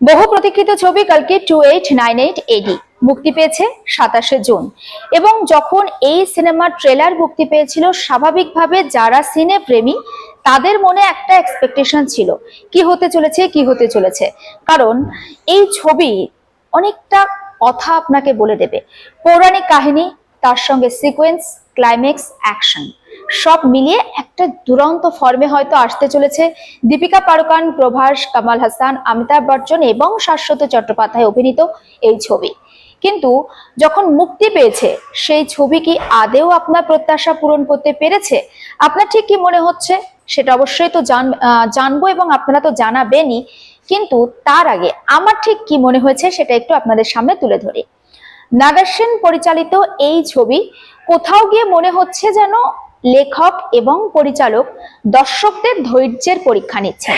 বহু প্রতীক্ষিত ছবি কালকে two eight nine eight AD মুক্তি পেয়েছে সাতাশে জুন। এবং যখন এই সিনেমার ট্রেলার মুক্তি পেয়েছিল, স্বাভাবিকভাবে যারা সিনে প্রেমী তাদের মনে একটা এক্সপেকটেশন ছিল, কি হতে চলেছে, কি হতে চলেছে। কারণ এই ছবি অনেকটা কথা আপনাকে বলে দেবে। পৌরাণিক কাহিনী, তার সঙ্গে সিকোয়েন্স ক্লাইম্যাক্স অ্যাকশন সব মিলিয়ে একটা দুরন্ত ফর্মে হয়তো আসতে চলেছে। দীপিকা পাড়ুকান, প্রভাস, কামাল হাসান, অমিতাভ বচ্চন এবং শাশ্বত চট্টোপাধ্যায় অভিনীত এই ছবি। কিন্তু যখন মুক্তি পেয়েছে, সেই ছবি কি আদেও আপনার প্রত্যাশা পূরণ করতে পেরেছে? আপনার ঠিক কি মনে হচ্ছে? সেটা অবশ্যই তো জান জানব এবং আপনারা তো জানাবেনই। কিন্তু তার আগে আমার ঠিক কি মনে হয়েছে সেটা একটু আপনাদের সামনে তুলে ধরি। নাগার সেন পরিচালিত এই ছবি কোথাও গিয়ে মনে হচ্ছে যেন লেখক এবং পরিচালক দর্শকদের ধৈর্যের পরীক্ষা নিচ্ছেন।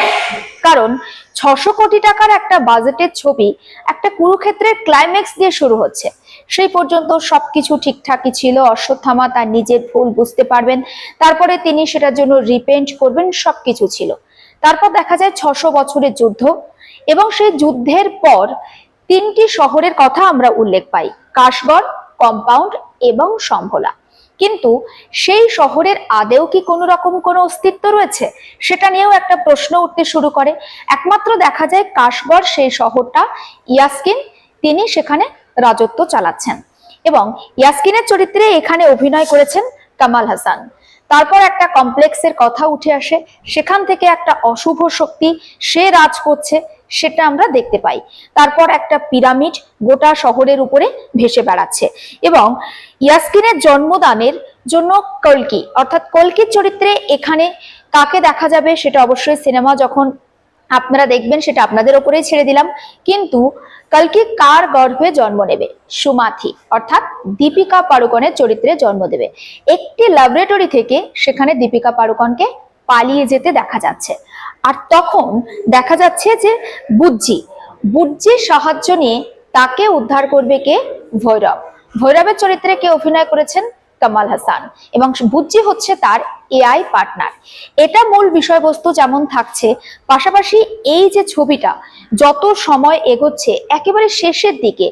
কারণ ছশো কোটি টাকার একটা বাজেটের ছবি একটা কুরুক্ষেত্রের ক্লাইম্যাক্স দিয়ে শুরু হচ্ছে। সেই পর্যন্ত সবকিছু ঠিকঠাকই ছিল। অশ্বত্থামা তার নিজের ভুল বুঝতে পারবেন। তারপরে তিনি সেটার জন্য রিপেন্ট করবেন, সবকিছু ছিল। তারপর দেখা যায় ছশো বছরের যুদ্ধ এবং সেই যুদ্ধের পর তিনটি শহরের কথা আমরা উল্লেখ পাই। কাশগড়, কম্পাউন্ড এবং সম্ভলা। কিন্তু সেই শহরের আদেও কি কোনো রকম কোনো অস্তিত্ব রয়েছে? সেটা নিয়েও একটা প্রশ্ন উঠতে শুরু করে। একমাত্র দেখা যায় কাশগড় সেই শহরটা, ইয়াসকিন, তিনি সেখানে রাজত্ব চালাচ্ছেন। এবং ইয়াসকিনের চরিত্রে এখানে অভিনয় করেছেন কামাল হাসান। তারপর একটা কমপ্লেক্সের কথা উঠে আসে। সেখান থেকে একটা অশুভ শক্তি সে রাজ করছে। সেটা আমরা দেখতে পাই। তারপর একটা পিরামিড গোটা শহরের উপরে ভেসে বেড়াচ্ছে এবং ইয়াসকিনের জন্মদানের জন্য কলকি, অর্থাৎ কলকির চরিত্রে এখানে কাকে দেখা যাবে সেটা অবশ্যই সিনেমা যখন আপনারা দেখবেন সেটা আপনাদের ওপরেই ছেড়ে দিলাম। কিন্তু কালকি কার গর্ভে জন্ম নেবে? সুমাথি, অর্থাৎ দীপিকা পাড়ুকনের চরিত্রে জন্ম দেবে। একটি ল্যাবরেটরি থেকে সেখানে দীপিকা পাড়ুকনকে পালিয়ে যেতে দেখা যাচ্ছে। আর তখন দেখা যাচ্ছে যে বুজ্জি, বুজ্জির সাহায্য নিয়ে তাকে উদ্ধার করবে কে? ভৈরব। ভৈরবের চরিত্রে কে অভিনয় করেছেন? কামাল হাসান এবং বুজ্জি হচ্ছে তার এআই পার্টনার এটা মূল বিষয়বস্তু যেমন থাকছে, পাশাপাশি এই যে ছবিটা, যত সময় এগোচ্ছে, একেবারে শেষের দিকে,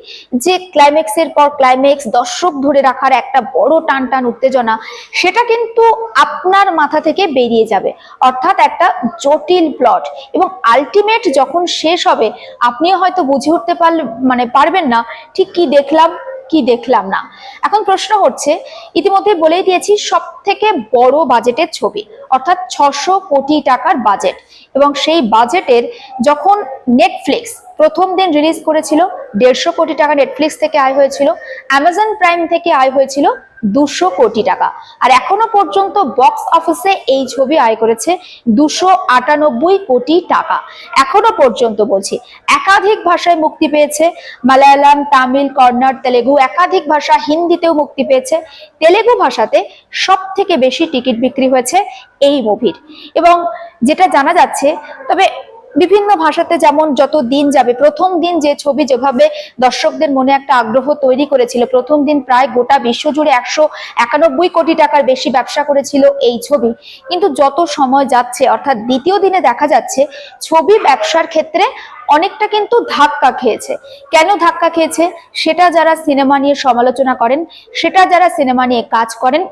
যে ক্লাইম্যাক্সের পর ক্লাইম্যাক্স দর্শক ধরে রাখার একটা বড় টান টান উত্তেজনা, সেটা কিন্তু আপনার মাথা থেকে বেরিয়ে যাবে। অর্থাৎ একটা জটিল প্লট এবং আলটিমেট যখন শেষ হবে, আপনিও হয়তো বুঝে উঠতে পারলে মানে পারবেন না, ঠিক কি দেখলাম? কি দেখলাম না? এখন প্রশ্ন হচ্ছে, ইতিমধ্যে বলেই দিয়েছি সব থেকে বড় বাজেটের ছবি, অর্থাৎ ছশো কোটি টাকার বাজেট। এবং সেই বাজেটের যখন নেটফ্লিক্স প্রথম দিন রিলিজ করেছিল, দেড়শো কোটি টাকা নেটফ্লিক্স থেকে আয় হয়েছিল অ্যামাজন প্রাইম থেকে আয় হয়েছিল দুশো কোটি টাকা। আর এখনও পর্যন্ত বক্স অফিসে এই ছবি আয় করেছে দুশো আটানব্বই কোটি টাকা। এখনও পর্যন্ত বলছি, একাধিক ভাষায় মুক্তি পেয়েছে, মালায়ালাম, তামিল, কন্নড়, তেলেগু, একাধিক ভাষা হিন্দিতেও মুক্তি পেয়েছে। তেলেগু ভাষাতে সব থেকে বেশি টিকিট বিক্রি হয়েছে এই মুভির এবং যেটা জানা যাচ্ছে, তবে বিভিন্ন ভাষাতে যেমন যত দিন যাবে, প্রথম দিন যে ছবি যেভাবে দর্শকদের মনে একটা আগ্রহ তৈরি করেছিল, প্রথম দিন প্রায় গোটা বিশ্বজুড়ে একশো একানব্বই কোটি টাকার বেশি ব্যবসা করেছিল এই ছবি। কিন্তু যত সময় যাচ্ছে, অর্থাৎ দ্বিতীয় দিনে দেখা যাচ্ছে, ছবি ব্যবসার ক্ষেত্রে অনেকটা কিন্তু ধাক্কা খেয়েছে। কেন ধাক্কা খেয়েছে? সেটা যারা সিনেমা নিয়ে সমালোচনা করেন, সেটা যারা সিনেমা নিয়ে কাজ করেন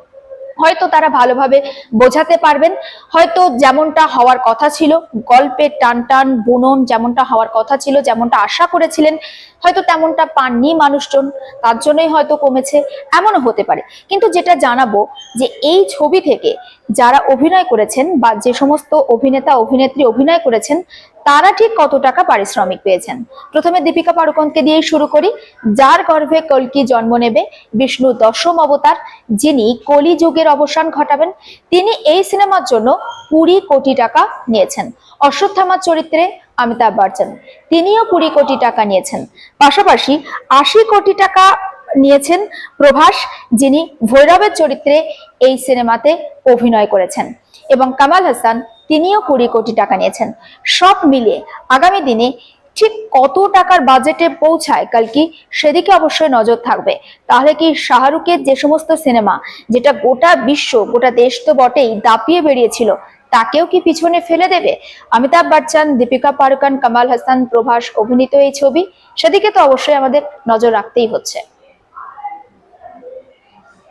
হয়তো তারা ভালোভাবে বোঝাতে পারবেন। হয়তো যেমনটা হওয়ার কথা ছিল, গল্পের টান টান বুনন যেমনটা হওয়ার কথা ছিল, যেমনটা আশা করেছিলেন, হয়তো তেমনটা পাননি মানুষজন, তার জন্যই হয়তো কমেছে, এমনও হতে পারে। কিন্তু যেটা জানাব যে এই ছবি থেকে যারা অভিনয় করেছেন বা যে সমস্ত অভিনেতা, অভিনেত্রী অভিনয় করেছেন তারা ঠিক কত টাকা পারিশ্রমিক পেয়েছেন? প্রথমে দীপিকা পাড়ুকনকে দিয়েই শুরু করি। যার গর্ভে কলকি জন্ম নেবে, বিষ্ণু দশম অবতার, যিনি কলি যুগের অবসান ঘটাবেন। তিনি এই সিনেমার জন্য কুড়ি কোটি টাকা নিয়েছেন। অশ্বত্থামার চরিত্রে অমিতাভ বচ্চন, তিনিও কুড়ি কোটি টাকা নিয়েছেন। পাশাপাশি আশি কোটি টাকা নিয়েছেন প্রভাস, যিনি ভৈরবের চরিত্রে এই সিনেমাতে অভিনয় করেছেন। এবং কামাল হাসান তিনিও কুড়ি কোটি টাকা নিয়েছেন। সব মিলিয়ে আগামী দিনে ঠিক কত টাকার বাজেটে পৌঁছায় কালকি, সেদিকে অবশ্যই নজর থাকবে। তাহলে কি শাহরুখের যে সমস্ত সিনেমা, যেটা গোটা বিশ্ব, গোটা দেশ তো বটেই, দাপিয়ে বেরিয়েছিল, তাকেও কি পিছনে ফেলে দেবে? অমিতাভ বচ্চন, দীপিকা পাড়ুকান, কামাল হাসান, প্রভাস অভিনীত এই ছবি, সেদিকে তো অবশ্যই আমাদের নজর রাখতেই হচ্ছে।